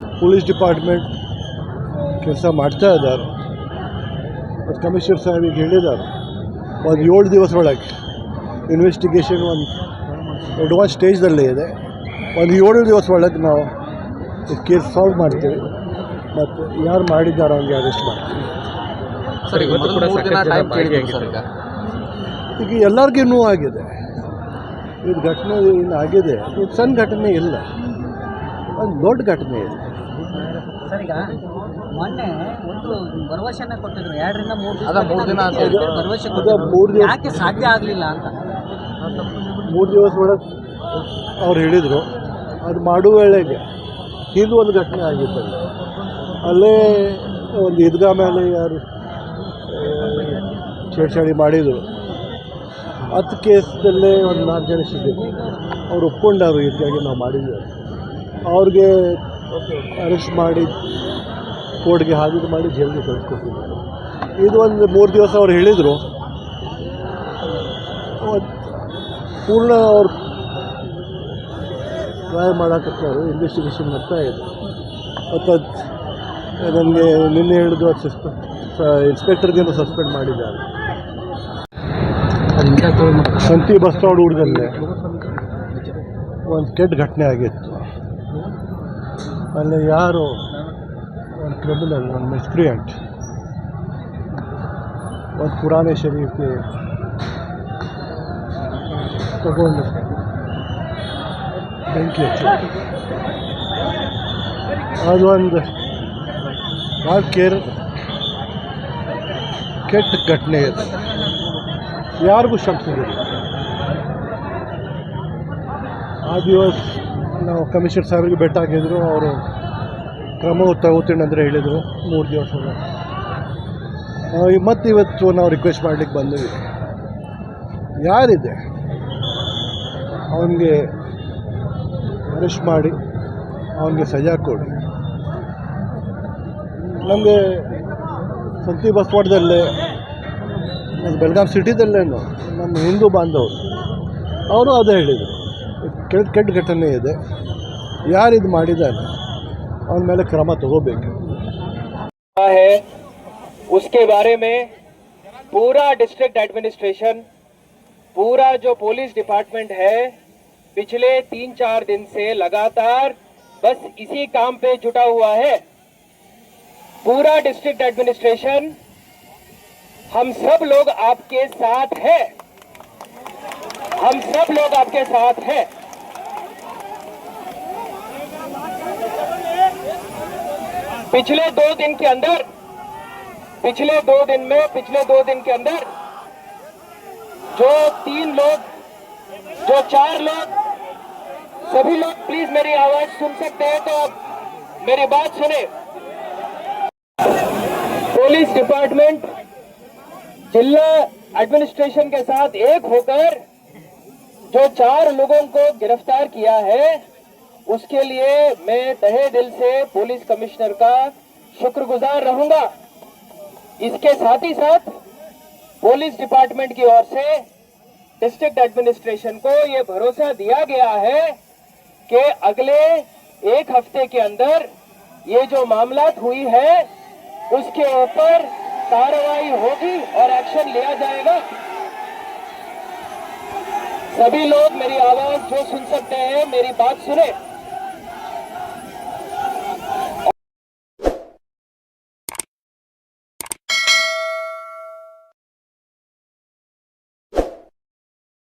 Police department ಕೆಲಸ ಮಾಡ್ತಾ ಇದ್ದಾರೆ. ಮತ್ತು ಕಮಿಷನರ್ ಸಾಹೇಬಿಗೆ ಹೇಳಿದ್ದಾರೆ ಒಂದು ಏಳು ದಿವಸ ಒಳಗೆ ಇನ್ವೆಸ್ಟಿಗೇಷನ್ ಒಂದು ಅಡ್ವಾನ್ಸ್ ಸ್ಟೇಜ್ದಲ್ಲೇ ಇದೆ. ಒಂದು ಏಳು ದಿವಸ ಒಳಗೆ ನಾವು ಕೇಸ್ ಸಾಲ್ವ್ ಮಾಡ್ತೀವಿ. ಮತ್ತು ಯಾರು ಮಾಡಿದ್ದಾರೆ ಅವ್ರಿಗೆ ಅರೆಸ್ಟ್ ಮಾಡ್ತೀವಿ. ಈಗ. ಎಲ್ಲರಿಗೂ ನೋವು ಆಗಿದೆ ಇದು ಘಟನೆ ಏನು ಆಗಿದೆ ಇದು ಸಣ್ಣ ಘಟನೆ ಇಲ್ಲ. ಒಂದು ದೊಡ್ಡ ಘಟನೆ ಇದೆ. ಸರ್ ಈಗ ಮೊನ್ನೆ ಒಂದು ಭರವಸೆನ ಕೊಟ್ಟಿದ್ರು. ಎರಡರಿಂದ ಮೂರು ದಿವಸ ಅದ ಮೂರು ದಿನ ಅಂತ ಹೇಳಿದ್ರು. ಭರವಸೆ ಕೊಟ್ಟಿದ್ರು? ಮೂರು ದಿವಸ ಯಾಕೆ ಸಾಧ್ಯ ಆಗಲಿಲ್ಲ ಅಂತ? ಮೂರು ದಿವಸ ಒಳಗೆ ಅವ್ರು ಹೇಳಿದರು ಅದು ಮಾಡುವ ವೇಳೆಗೆ ಇದು ಒಂದು ಘಟನೆ ಆಗಿತ್ತು. ಅಲ್ಲೇ ಒಂದು ಈದ್ಗಾ ಮೇಲೆ ಯಾರು ಆ, ಛೇಡ್ಛಾಡಿ ಮಾಡಿದರು. ಹತ್ತು ಕೇಸ್ದಲ್ಲೇ ಒಂದು ನಾಲ್ಕು ಜನ ಸಿಕ್ಕಿದ್ರು ಅವ್ರು ಒಪ್ಕೊಂಡಾರು ಇದಕ್ಕಾಗಿ ನಾವು ಮಾಡಿದ್ದೇವೆ ಅವ್ರಿಗೆ ಅರೆಸ್ಟ್ ಮಾಡಿ ಕೋರ್ಟ್ಗೆ ಹಾಜರು ಮಾಡಿ ಜೈಲಿಗೆ ಕಳಿಸ್ಕೊಟ್ಟಿದ್ದಾರೆ ಇದು ಒಂದು ಮೂರು ದಿವಸ ಅವ್ರು ಹೇಳಿದರು. ಪೂರ್ಣ ಅವ್ರು ಟ್ರೈ ಮಾಡಕತ್ತಾರೆ ಇನ್ವೆಸ್ಟಿಗೇಷನ್ ಮಾಡ್ತಾ ಇದೆ. ಮತ್ತು ನನಗೆ ನಿನ್ನೆ ಹೇಳಿದ್ರು ಅದು ಸಸ್ಪೆಂಡ್ ಇನ್ಸ್ಪೆಕ್ಟರ್ಗೇನು ಸಸ್ಪೆಂಡ್ ಮಾಡಿದ್ದಾರೆ. ಸಂತಿ ಬಸ್ ಸ್ಟಾಂಡ್ ಊರದಲ್ಲೇ ಒಂದು ಕೆಟ್ಟ ಘಟನೆ ಆಗಿತ್ತು. ಅಲ್ಲಿ ಯಾರು ಒಂದು ಕ್ರಿಮಿನಲ್ ಒಂದು ಮಿಸ್ಕ್ರಿಯಂಟ್ ಒಂದು ಪುರಾಣೆ ಶರೀಫ್ಗೆ ತಗೊಂಡು ಬೆಂಕಿ ಹಚ್ಚಿ ಅದೊಂದು ಭಾಳ ಕೇರ್ ಕೆಟ್ಟ ಘಟನೆ ಇದೆ ಯಾರಿಗೂ ಕ್ಷಮಿಸಿದಿಲ್ಲ ಆ ದಿವಸ ನಾವು ಕಮಿಷನರ್ ಸಾಹೇಬ್ರಿಗೆ ಭೇಟಿ ಆಗಿದ್ರು, ಅವರು ಕ್ರಮ ತಗೋತೀನಿ ಅಂದರೆ ಹೇಳಿದರು, ಮೂರು ದಿವಸ ಮತ್ತು ಇವತ್ತು ನಾವು ರಿಕ್ವೆಸ್ಟ್ ಮಾಡ್ಲಿಕ್ಕೆ ಬಂದಿವಿ. ಯಾರಿದೆ? ಅವನಿಗೆ ಅರೆಸ್ಟ್ ಮಾಡಿ, ಅವನಿಗೆ ಸಜಾ ಕೊಡಿ. ನಮಗೆ ಸಂತಿ ಬಸ್ವಾಡದಲ್ಲೇ ಮತ್ತು ಬೆಳಗಾಂ ಸಿಟಿದಲ್ಲೇನು ನಮ್ಮ ಹಿಂದೂ ಬಾಂಧವರು, ಅವರು ಅದೇ ಹೇಳಿದರು. ಕೆಟ್ಟ ಕೆಟ್ಟ ಘಟನೆ ಇದೆ ಯಾರಿದು ಮಾಡಿದ್ದಾನೆ ಅವನ ಮೇಲೆ ಕ್ರಮ ತಗೋಬೇಕು है उसके बारे में पूरा डिस्ट्रिक्ट एडमिनिस्ट्रेशन पूरा जो पुलिस डिपार्टमेंट है पिछले तीन चार दिन से लगातार बस इसी काम पे जुटा हुआ है पूरा डिस्ट्रिक्ट एडमिनिस्ट्रेशन हम सब लोग आपके साथ हैं हम सब लोग आपके साथ हैं। पिछले दो दिन के अंदर, पिछले दो दिन में, पिछले दो दिन के अंदर, जो तीन लोग, जो चार लोग, सभी लोग प्लीज़ मेरी आवाज़ सुन सकते हैं तो आप मेरी बात सुने। पुलिस डिपार्टमेंट जिला एडमिनिस्ट्रेशन के साथ एक होकर जो चार लोगों को गिरफ़्तार किया है, उसके लिए मैं तहे दिल से पुलिस कमिश्नर का शुक्रगुजार रहूँगा। इसके साथ ही साथ पुलिस डिपार्टमेंट की ओर से डिस्ट्रिक्ट एडमिनिस्ट्रेशन को ये भरोसा दिया गया है कि अगले एक हफ़्ते के अंदर ये जो मामलात हुई है, उसके ऊपर कार्रवाई होगी और एक्शन लिया जाएगा। सभी लोग मेरी आवाज़ जो सुन सकते हैं मेरी बात सुने।